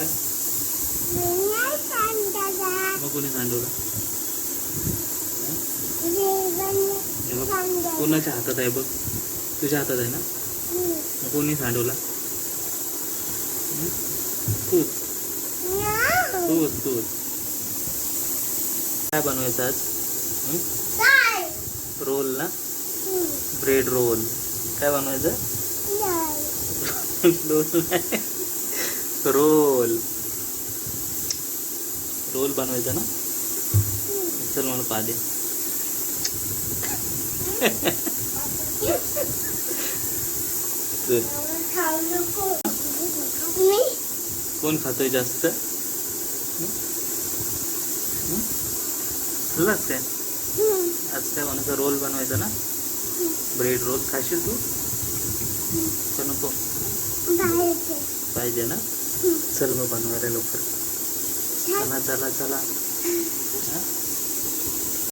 काय? मग कोणी सांडवलं? कोणाच्या हातात आहे बघ. तुझ्या हातात आहे ना? मग कोणी सांडवला? तूच. तूच तूच. काय बनवायचं आज? रोल ना? Bread roll. काय बनवायचं? रोल. रोल. रोल बनवायचा ना? चल मला पा दे. चल. कोण खातोय जास्त? खाल्लास काय आज काय बनवायचं रोल बनवायचा ना? ब्रेड रोल खाशील तू? का नको? पाहिजे ना? चल मग बनवायला लवकर. चला चला चला.